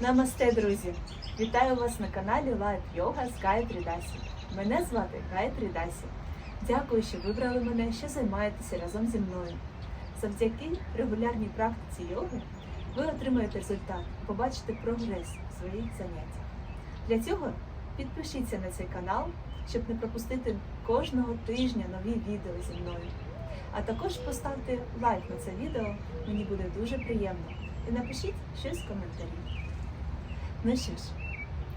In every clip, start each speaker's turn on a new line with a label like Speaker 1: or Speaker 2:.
Speaker 1: Намасте, друзі! Вітаю вас на каналі Live Yoga з Гайтрі Дасі. Мене звати Гайтрі Дасі. Дякую, що вибрали мене, що займаєтеся разом зі мною. Завдяки регулярній практиці йоги ви отримаєте результат, побачите прогрес в своїх заняттях. Для цього підпишіться на цей канал, щоб не пропустити кожного тижня нові відео зі мною. А також поставте лайк на це відео, мені буде дуже приємно. І напишіть щось в коментарі. Ну що ж,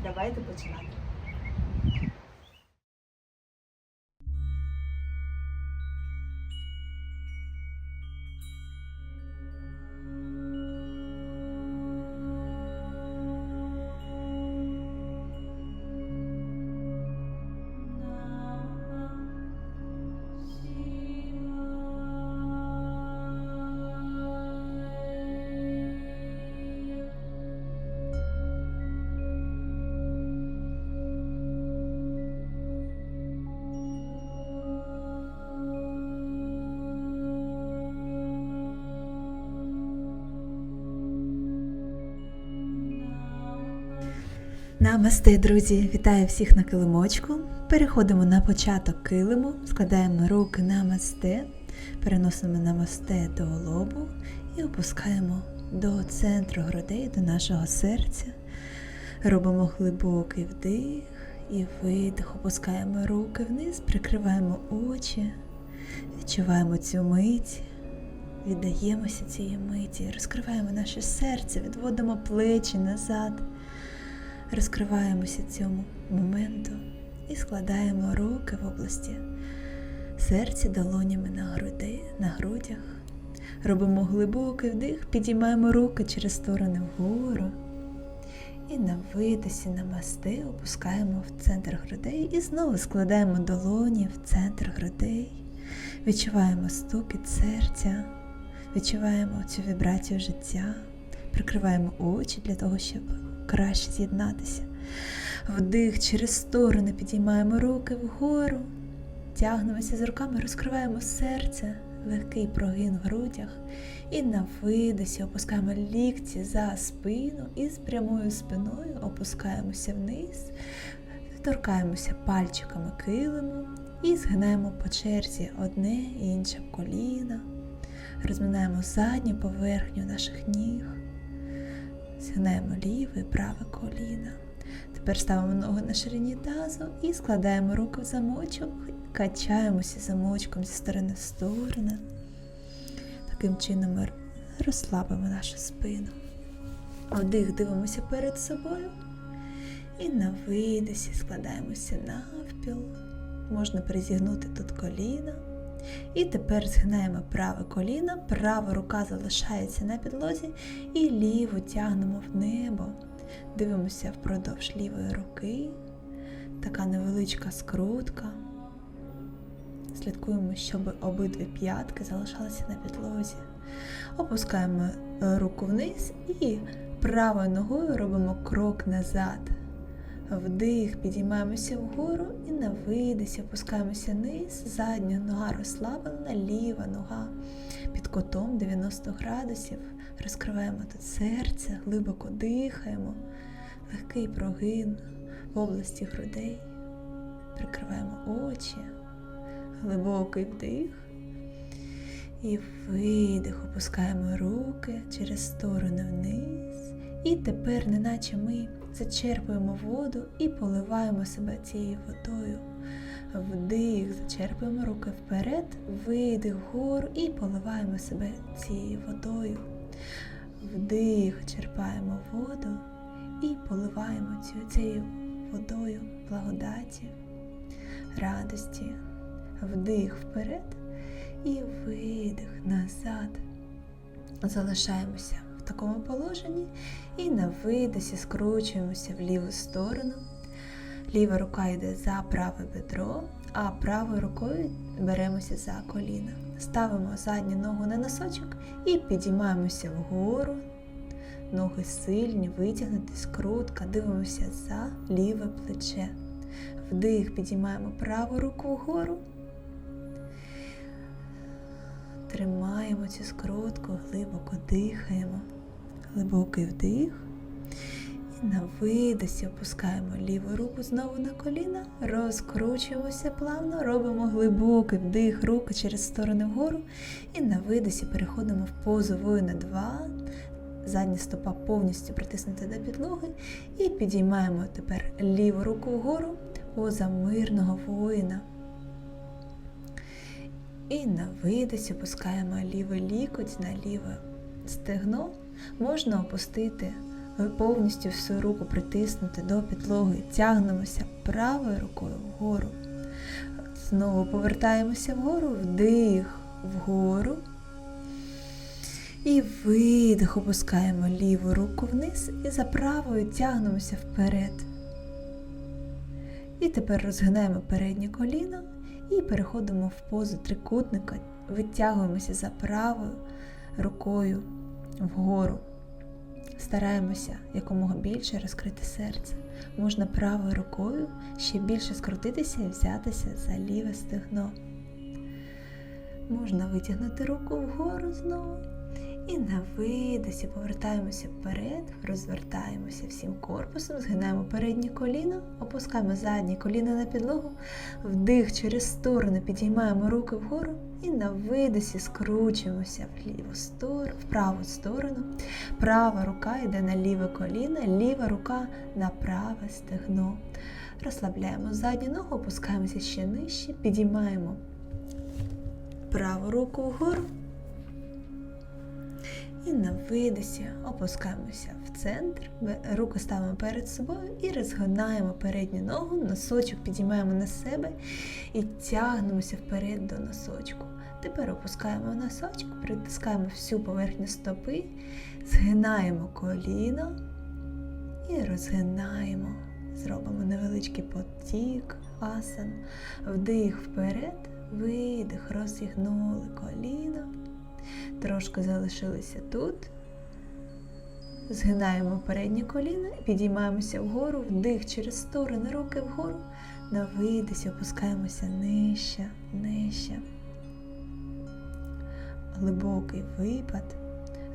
Speaker 1: давайте починати.
Speaker 2: Намасте, друзі! Вітаю всіх на килимочку. Переходимо на початок килиму, складаємо руки намасте, переносимо намасте до лобу і опускаємо до центру грудей, до нашого серця. Робимо глибокий вдих і видих, опускаємо руки вниз, прикриваємо очі, відчуваємо цю мить. Віддаємося цієї миті, розкриваємо наше серце, відводимо плечі назад розкриваємося цьому моменту і складаємо руки в області серця долонями на, груди, на грудях. Робимо глибокий вдих, підіймаємо руки через сторони вгору. І на видосі намасти опускаємо в центр грудей і знову складаємо долоні в центр грудей. Відчуваємо стукіт серця, відчуваємо цю вібрацію життя, прикриваємо очі для того, щоб краще з'єднатися. Вдих через сторони підіймаємо руки вгору, тягнемося з руками, розкриваємо серце, легкий прогин в грудях. І на видосі опускаємо лікті за спину і з прямою спиною опускаємося вниз, торкаємося пальчиками килиму і згинаємо по черзі одне і інше коліна, розминаємо задню поверхню наших ніг. Згинаємо ліве і праве коліно. Тепер ставимо ноги на ширині тазу і складаємо руки в замочок, качаємося замочком зі сторони в сторону. Таким чином ми розслабимо нашу спину. Вдих дивимося перед собою. І на видосі складаємося навпіл. Можна призігнути тут коліна. І тепер згинаємо праве коліно, права рука залишається на підлозі і ліву тягнемо в небо. Дивимося впродовж лівої руки. Така невеличка скрутка. Слідкуємо, щоб обидві п'ятки залишалися на підлозі. Опускаємо руку вниз і правою ногою робимо крок назад. Вдих, підіймаємося вгору і на видисі опускаємося вниз, задня нога розслаблена, ліва нога під кутом 90 градусів. Розкриваємо тут серце, глибоко дихаємо, легкий прогин в області грудей. Прикриваємо очі, глибокий вдих. І видих, опускаємо руки через сторони вниз. І тепер, неначе ми зачерпуємо воду і поливаємо себе цією водою. Вдих, зачерпуємо руки вперед, видих вгору і поливаємо себе цією водою. Вдих, черпаємо воду і поливаємо цю, цією водою благодаті, радості. Вдих вперед і видих назад. Залишаємося такому положенні і на видосі скручуємося в ліву сторону. Ліва рука йде за праве бедро, а правою рукою беремося за коліна. Ставимо задню ногу на носочок і підіймаємося вгору. Ноги сильні, витягнуті, скрутка, дивимося за ліве плече. Вдих, підіймаємо праву руку вгору. Тримаємо цю скрутку, глибоко дихаємо, глибокий вдих І на видосі опускаємо ліву руку знову на коліна, розкручуємося плавно, робимо глибокий вдих руки через сторони вгору. І на видосі переходимо в позу воїна 2. Задня стопа повністю притиснута до підлоги. І підіймаємо тепер ліву руку вгору, поза мирного воїна. І на видосі опускаємо лівий лікоть на ліве стегно. Можна опустити повністю всю руку притиснути до підлоги. Тягнемося правою рукою вгору. Знову повертаємося вгору, вдих вгору. І видих, опускаємо ліву руку вниз і за правою тягнемося вперед. І тепер розгинаємо переднє коліно і переходимо в позу трикутника, витягуємося за правою рукою вгору. Стараємося якомога більше розкрити серце. Можна правою рукою ще більше скрутитися і взятися за ліве стегно. Можна витягнути руку вгору знову. І на видосі повертаємося вперед, розвертаємося всім корпусом, згинаємо переднє коліно, опускаємо заднє коліно на підлогу, вдих через сторону, підіймаємо руки вгору і на видосі скручуємося в ліву сторону, в праву сторону. Права рука йде на ліве коліно, ліва рука на праве стегно. Розслабляємо задню ногу, опускаємося ще нижче, підіймаємо праву руку вгору. І на видосі опускаємося в центр, руку ставимо перед собою і розгинаємо передню ногу, носочок підіймаємо на себе і тягнемося вперед до носочку. Тепер опускаємо носочку, притискаємо всю поверхню стопи, згинаємо коліно і розгинаємо. Зробимо невеличкий потік, асан, вдих вперед, видих, розігнули коліно. Трошки залишилися тут. Згинаємо переднє коліно, підіймаємося вгору, вдих через сторони, руки вгору. На видисі опускаємося нижче, нижче. Глибокий випад.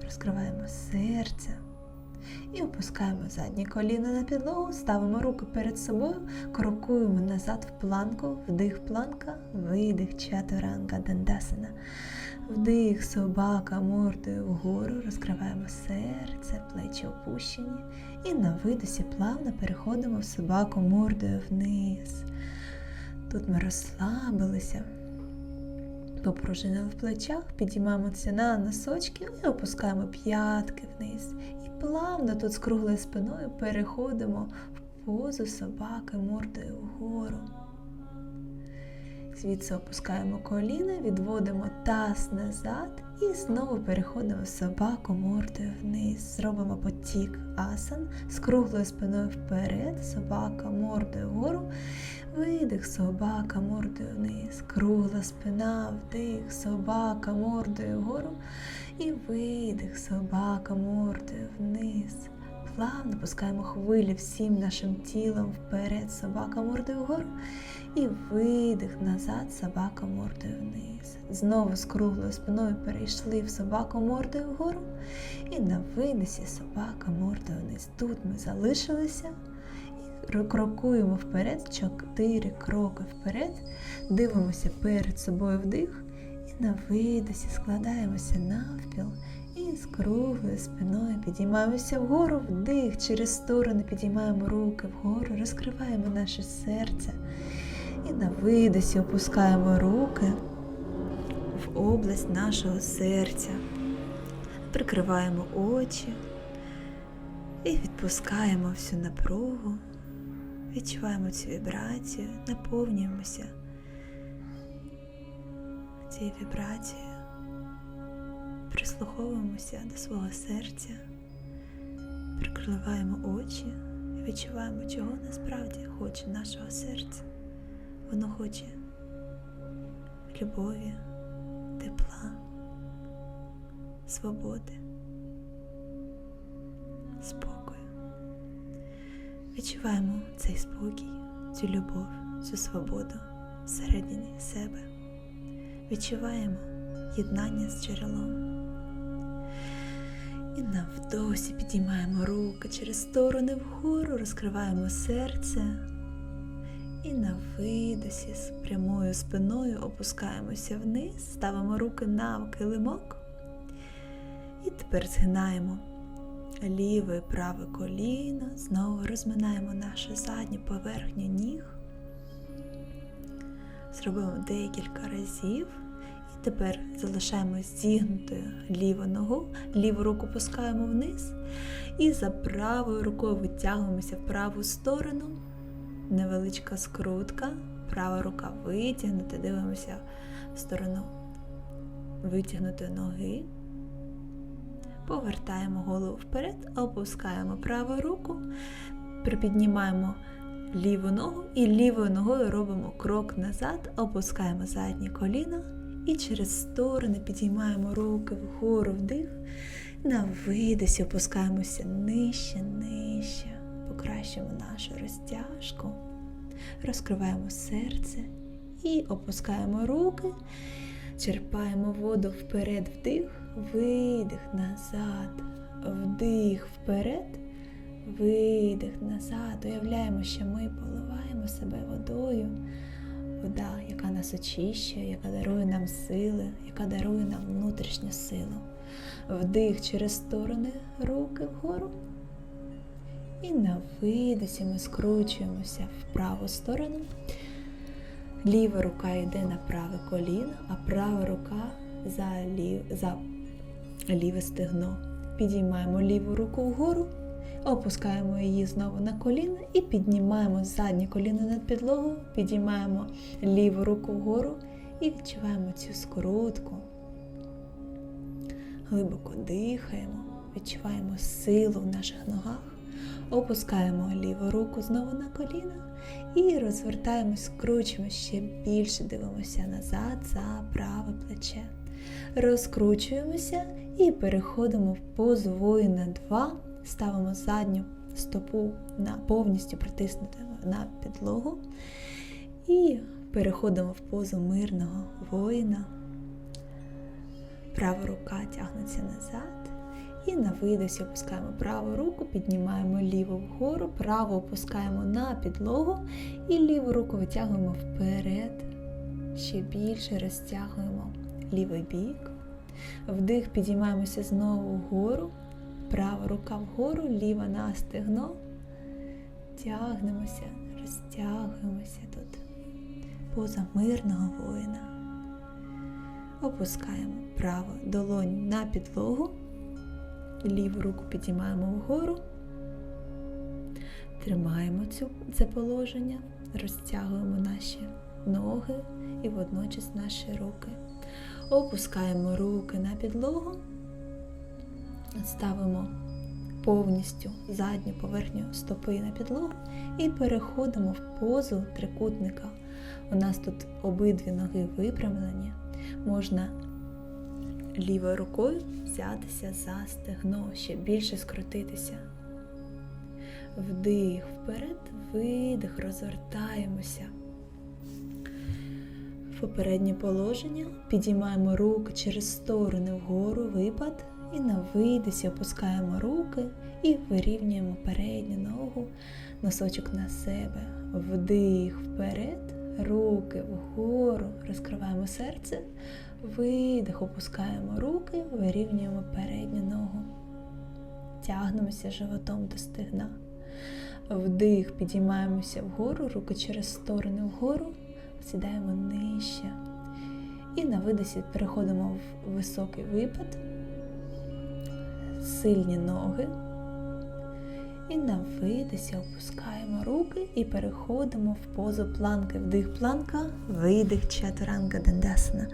Speaker 2: Розкриваємо серце. І опускаємо заднє коліно на підлогу, ставимо руки перед собою, крокуємо назад в планку, вдих планка, видих чатуранга дандасана. Вдих, собака мордою вгору, розкриваємо серце, плечі опущені. І на видосі плавно переходимо в собаку мордою вниз. Тут ми розслабилися, попружинили в плечах, підіймаємося на носочки і опускаємо п'ятки вниз. І плавно тут з круглою спиною переходимо в позу собаки мордою вгору. Звідси опускаємо коліна, відводимо таз назад і знову переходимо собаку мордою вниз. Зробимо потік асан з круглою спиною вперед, собака мордою вгору, видих, собака мордою вниз, кругла спина, вдих, собака мордою вгору і видих, собака мордою вниз. Плавно пускаємо хвилі всім нашим тілом вперед, собака мордою вгору. І видих назад, собака мордою вниз. Знову з круглою спиною перейшли в собаку мордою вгору. І на видисі собака мордою вниз. Тут ми залишилися і крокуємо вперед, чотири кроки вперед, дивимося перед собою вдих. І на видисі складаємося навпіл. І з круглою спиною підіймаємося вгору, вдих, через сторони підіймаємо руки вгору, розкриваємо наше серце. І на видосі опускаємо руки в область нашого серця, прикриваємо очі і відпускаємо всю напругу, відчуваємо цю вібрацію, наповнюємося цією вібрацією, прислуховуємося до свого серця, прикриваємо очі і відчуваємо, чого насправді хоче нашого серця. Воно хоче любові, тепла, свободи, спокою. Відчуваємо цей спокій, цю любов, цю свободу всередині себе. Відчуваємо єднання з джерелом. І на вдосі підіймаємо руки через сторони вгору, розкриваємо серце. І на видосі з прямою спиною опускаємося вниз, ставимо руки на килимок. І тепер згинаємо ліве і праве коліно, знову розминаємо нашу задню поверхню ніг. Зробимо декілька разів. Тепер залишаємо зігнутою ліву ногу, ліву руку пускаємо вниз. І за правою рукою витягуємося в праву сторону. Невеличка скрутка, права рука витягнута, дивимося в сторону витягнутої ноги. Повертаємо голову вперед, опускаємо праву руку, припіднімаємо ліву ногу і лівою ногою робимо крок назад, опускаємо заднє коліно і через сторони підіймаємо руки вгору вдих. На видосі опускаємося нижче, нижче, покращимо нашу розтяжку, розкриваємо серце і опускаємо руки, черпаємо воду вперед, вдих, видих назад, вдих вперед, видих назад. Уявляємо, що ми поливаємо себе водою. Вода, яка нас очищує, яка дарує нам сили, яка дарує нам внутрішню силу. Вдих через сторони руки вгору. І на видосі ми скручуємося в праву сторону. Ліва рука йде на праве коліно, а права рука за, лів... за ліве стегно. Підіймаємо ліву руку вгору, опускаємо її знову на коліно і піднімаємо заднє коліно над підлогу, підіймаємо ліву руку вгору і відчуваємо цю скрутку. Глибоко дихаємо, відчуваємо силу в наших ногах, опускаємо ліву руку знову на коліно і розвертаємось, скручуємо ще більше, дивимося назад за праве плече. Розкручуємося і переходимо в позу воїна 2, ставимо задню стопу на повністю притиснути на підлогу і переходимо в позу мирного воїна. Права рука тягнеться назад. І на видосі опускаємо праву руку, піднімаємо ліву вгору, праву опускаємо на підлогу і ліву руку витягуємо вперед. Ще більше розтягуємо лівий бік. Вдих, підіймаємося знову вгору. Права рука вгору, ліва на стегно. Тягнемося, розтягуємося тут. Поза мирного воїна. Опускаємо праву долонь на підлогу. Ліву руку підіймаємо вгору. Тримаємо цю, це положення, розтягуємо наші ноги і водночас наші руки. Опускаємо руки на підлогу, ставимо повністю задню поверхню стопи на підлогу і переходимо в позу трикутника. У нас тут обидві ноги випрямлені. Можна лівою рукою взятися за стегно, ще більше скрутитися. Вдих вперед, видих, розвертаємося. В попереднє положення підіймаємо руки через сторони вгору, випад, і на видисі опускаємо руки і вирівнюємо передню ногу, носочок на себе. Вдих вперед, руки вгору, розкриваємо серце, видих, опускаємо руки, вирівнюємо передню ногу. Тягнемося животом до стегна. Вдих, підіймаємося вгору, руки через сторони вгору, сідаємо нижче. І на видосі переходимо в високий випад, сильні ноги. І на видосі опускаємо руки і переходимо в позу планки. Вдих планка, видих чатуранга дендасана.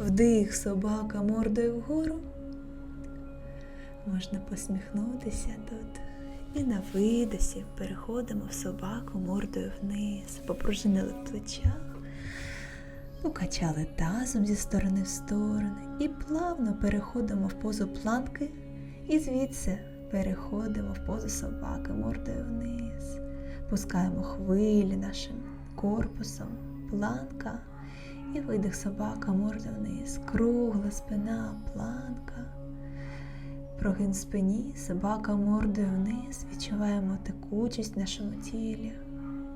Speaker 2: Вдих собака мордою вгору. Можна посміхнутися тут. І на видосі переходимо в собаку мордою вниз, попружинили в плечах, покачали тазом зі сторони в сторони і плавно переходимо в позу планки і звідси переходимо в позу собаки мордою вниз, пускаємо хвилі нашим корпусом, планка. І видих собака мордою вниз, кругла спина, планка. Прогин спині, собака мордою вниз, відчуваємо текучість в нашому тілі,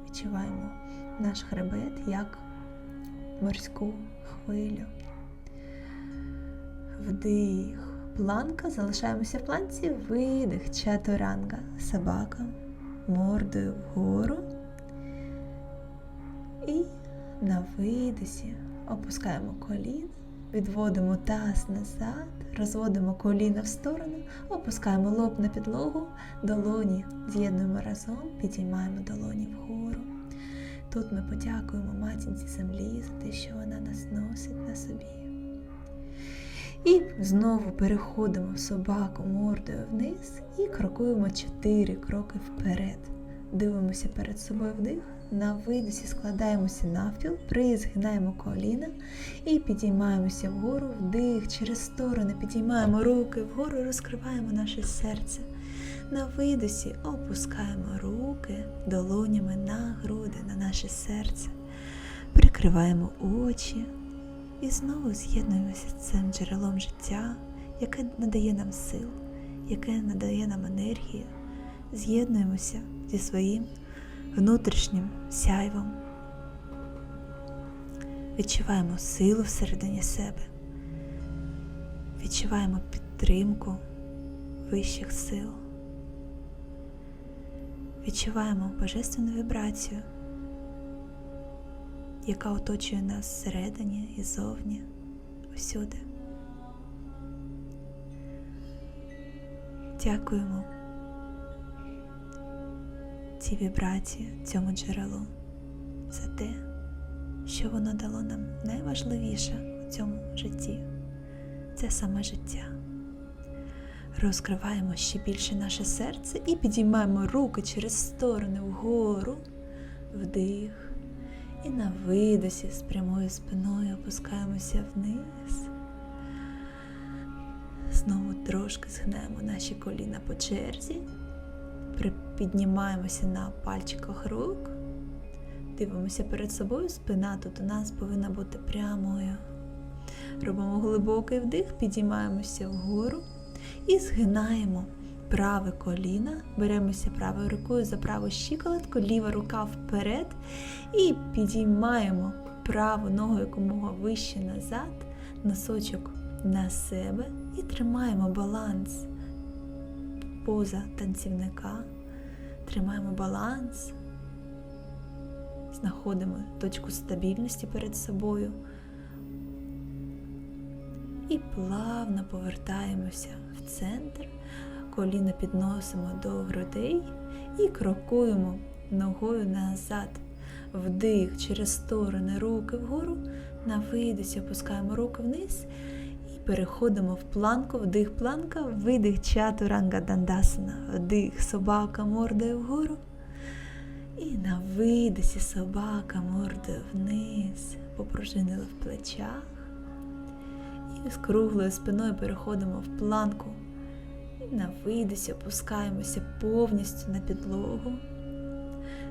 Speaker 2: відчуваємо наш хребет як морську хвилю. Вдих, планка, залишаємося в планці, видих, чатуранга, собака мордою вгору. І на видисі опускаємо коліна, відводимо таз назад, розводимо коліна в сторону, опускаємо лоб на підлогу, долоні з'єднуємо разом, підіймаємо долоні вгору. Тут ми подякуємо матінці землі за те, що вона нас носить на собі. І знову переходимо собаку мордою вниз і крокуємо 4 кроки вперед. Дивимося перед собою вдих. На видисі складаємося навпіл, призгинаємо коліна і підіймаємося вгору, вдих через сторони, підіймаємо руки вгору, розкриваємо наше серце. На видосі опускаємо руки долонями на груди, на наше серце, прикриваємо очі і знову з'єднуємося з цим джерелом життя, яке надає нам сил, яке надає нам енергію. З'єднуємося зі своїм внутрішнім сяйвом. Відчуваємо силу всередині себе, відчуваємо підтримку вищих сил, відчуваємо божественну вібрацію, яка оточує нас зсередині і зовні, усюди. Дякуємо цій вібрації, цьому джерелу за те, що воно дало нам найважливіше у цьому житті це саме життя. Розкриваємо ще більше наше серце і підіймаємо руки через сторони вгору, вдих. І на видосі з прямою спиною опускаємося вниз. Знову трошки згинаємо наші коліна по черзі, піднімаємося на пальчиках рук, дивимося перед собою, спина тут у нас повинна бути прямою. Робимо глибокий вдих, підіймаємося вгору і згинаємо праве коліно, беремося правою рукою за праву щиколотку, ліва рука вперед і підіймаємо праву ногу якомога вище назад, носочок на себе і тримаємо баланс поза танцівника. Тримаємо баланс, знаходимо точку стабільності перед собою і плавно повертаємося в центр, коліно підносимо до грудей і крокуємо ногою назад. Вдих через сторони руки вгору, на видисі опускаємо руки вниз і переходимо в планку, вдих планка, видих чатуранга дандасана, вдих собака мордою вгору. І на видисі собака мордою вниз, попружинили в плечах. І з круглою спиною переходимо в планку. І на видисі опускаємося повністю на підлогу.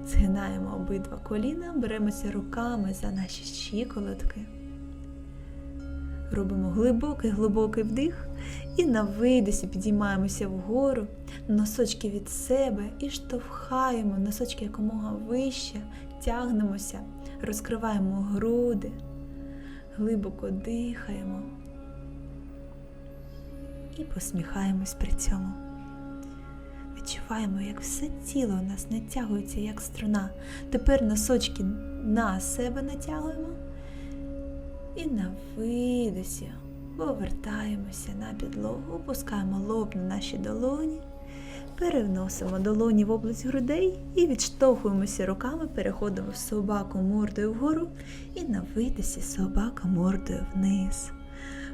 Speaker 2: Згинаємо обидва коліна, беремося руками за наші щиколотки. Робимо глибокий глибокий вдих і на видисі підіймаємося вгору, носочки від себе і штовхаємо носочки якомога вище, тягнемося, розкриваємо груди, глибоко дихаємо і посміхаємось при цьому. Відчуваємо, як все тіло у нас натягується, як струна. Тепер носочки на себе натягуємо. І на видосі повертаємося на підлогу, опускаємо лоб на наші долоні, переносимо долоні в область грудей і відштовхуємося руками, переходимо собаку мордою вгору і на видосі собака мордою вниз.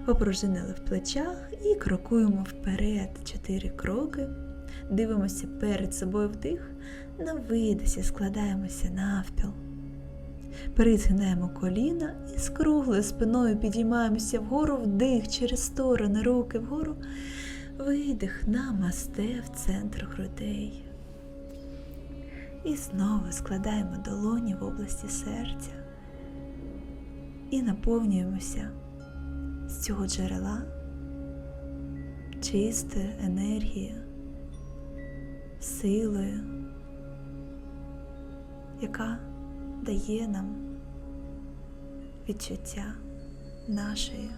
Speaker 2: Попружинили в плечах і крокуємо вперед. Чотири кроки. Дивимося перед собою вдих, на видосі складаємося навпіл. Перезгинаємо коліна і з круглою спиною підіймаємося вгору вдих через сторони руки вгору, видих намасте в центр грудей. І знову складаємо долоні в області серця і наповнюємося з цього джерела чистою енергією, силою, яка дає нам відчуття нашої,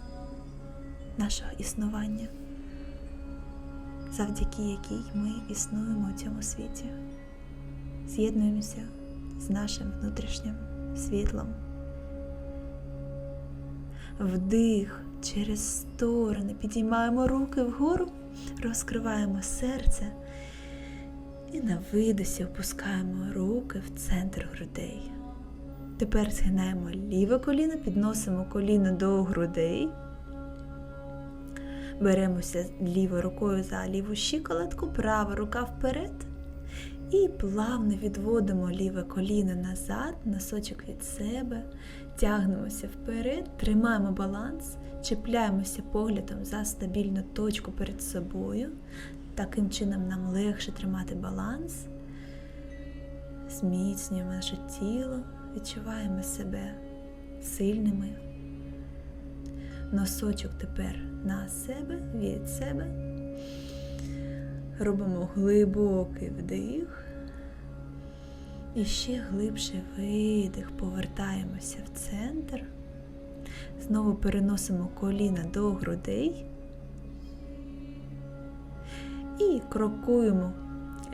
Speaker 2: нашого існування, завдяки якій ми існуємо у цьому світі, з'єднуємося з нашим внутрішнім світлом. Вдих через сторони, підіймаємо руки вгору, розкриваємо серце і на видосі опускаємо руки в центр грудей. Тепер згинаємо ліве коліно, підносимо коліно до грудей. Беремося лівою рукою за ліву щиколотку, права рука вперед. І плавно відводимо ліве коліно назад, носочок від себе, тягнемося вперед, тримаємо баланс, чіпляємося поглядом за стабільну точку перед собою. Таким чином нам легше тримати баланс, зміцнюємо наше тіло, відчуваємо себе сильними. Носочок тепер на себе, від себе. Робимо глибокий вдих. І ще глибший видих, повертаємося в центр. Знову переносимо коліна до грудей. І крокуємо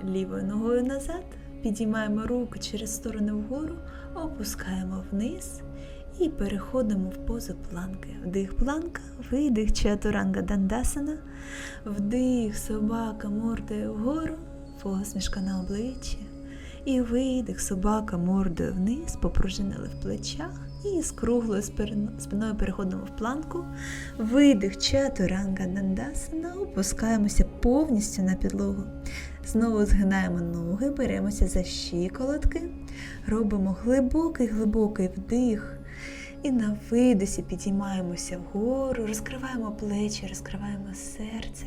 Speaker 2: лівою ногою назад, підіймаємо руки через сторони вгору, опускаємо вниз і переходимо в позу планки. Вдих планка, видих чатуранга дандасана, вдих собака мордою вгору, посмішка на обличчі. І видих собака мордою вниз, попружинили в плечах. І з круглою спиною переходимо в планку. Видих чатуранга дандасана, опускаємося повністю на підлогу. Знову згинаємо ноги, беремося за щиколотки, робимо глибокий-глибокий вдих. І на видосі підіймаємося вгору, розкриваємо плечі, розкриваємо серце.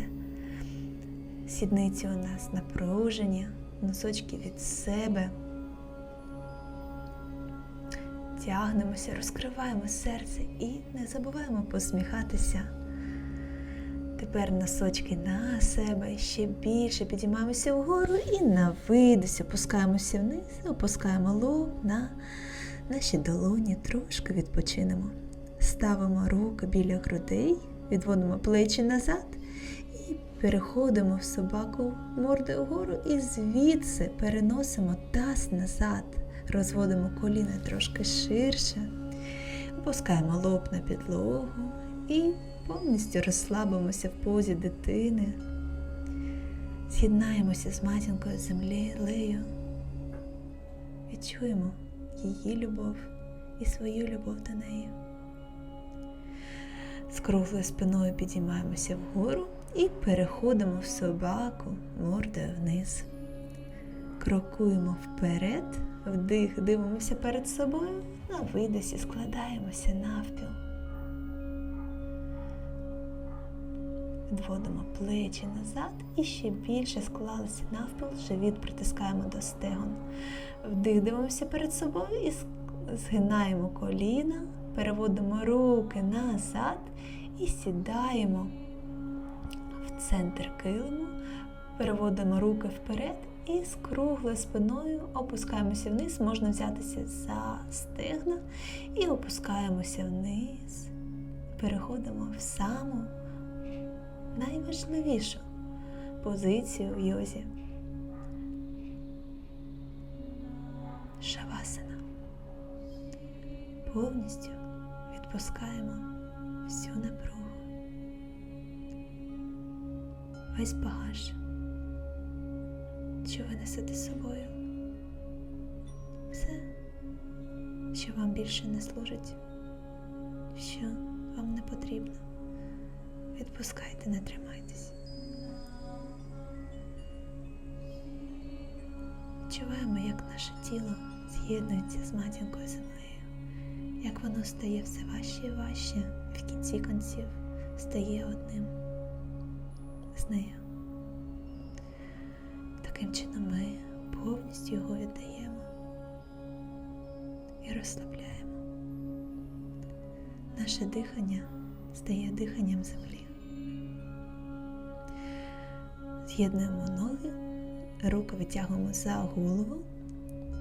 Speaker 2: Сідниці у нас напружені, носочки від себе. Тягнемося, розкриваємо серце і не забуваємо посміхатися. Тепер носочки на себе, ще більше підіймаємося вгору і на видосі опускаємося вниз, опускаємо лоб на наші долоні, трошки відпочинемо. Ставимо руки біля грудей, відводимо плечі назад і переходимо в собаку мордою вгору і звідси переносимо таз назад. Розводимо коліна трошки ширше, опускаємо лоб на підлогу і повністю розслабимося в позі дитини. З'єднаємося з матінкою землею. Відчуємо її любов і свою любов до неї. З круглою спиною підіймаємося вгору і переходимо в собаку мордою вниз. Крокуємо вперед, вдих, дивимося перед собою, на видосі складаємося навпіл. Відводимо плечі назад і ще більше склалися навпіл, живіт притискаємо до стегон. Вдих, дивимося перед собою і згинаємо коліна, переводимо руки назад і сідаємо в центр килиму, переводимо руки вперед і з круглою спиною опускаємося вниз, можна взятися за стегна і опускаємося вниз. Переходимо в саму найважливішу позицію в йозі. Шавасана. Повністю відпускаємо всю напругу. Весь багаж, що ви несете з собою. Все, що вам більше не служить, що вам не потрібно. Відпускайте, не тримайтесь. Відчуваємо, як наше тіло з'єднується з матінкою землею, як воно стає все важче і важче, в кінці конців стає одним з нею. Таким ми повністю його віддаємо і розслабляємо. Наше дихання стає диханням землі. З'єднуємо ноги, руки витягуємо за голову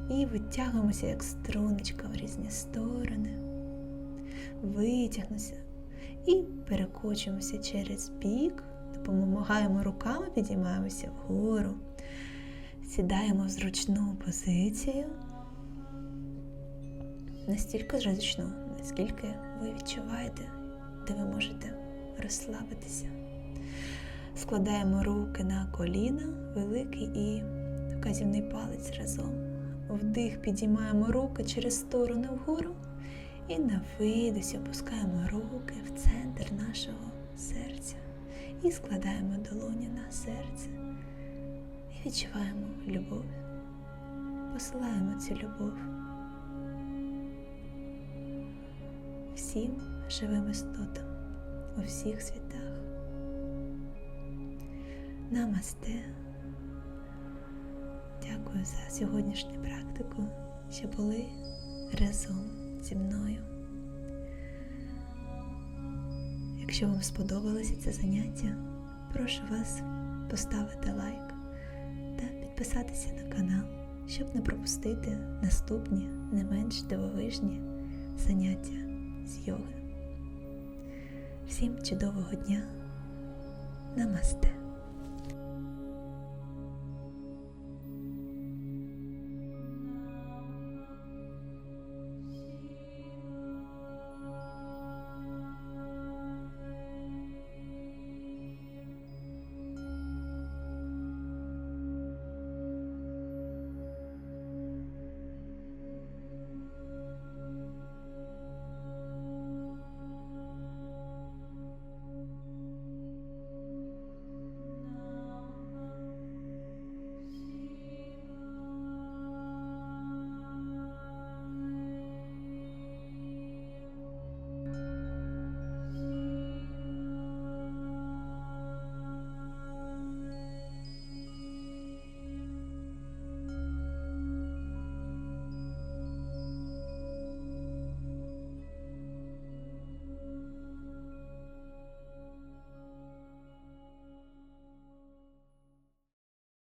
Speaker 2: і витягуємося як струночка в різні сторони. Витягнуся і перекочуємося через бік, допомагаємо руками, підіймаємося вгору, сідаємо в зручну позицію. Настільки зручну, наскільки ви відчуваєте, де ви можете розслабитися. Складаємо руки на коліна, великий і вказівний палець разом. Вдих підіймаємо руки через сторони вгору і на видосі опускаємо руки в центр нашого серця і складаємо долоні на серце. Відчуваємо любов. Посилаємо цю любов всім живим істотам у всіх світах. Намасте. Дякую за сьогоднішню практику, що були разом зі мною. Якщо вам сподобалося це заняття, прошу вас поставити лайк підписатися на канал, щоб не пропустити наступні не менш дивовижні заняття з йоги. Всім чудового дня! Намасте!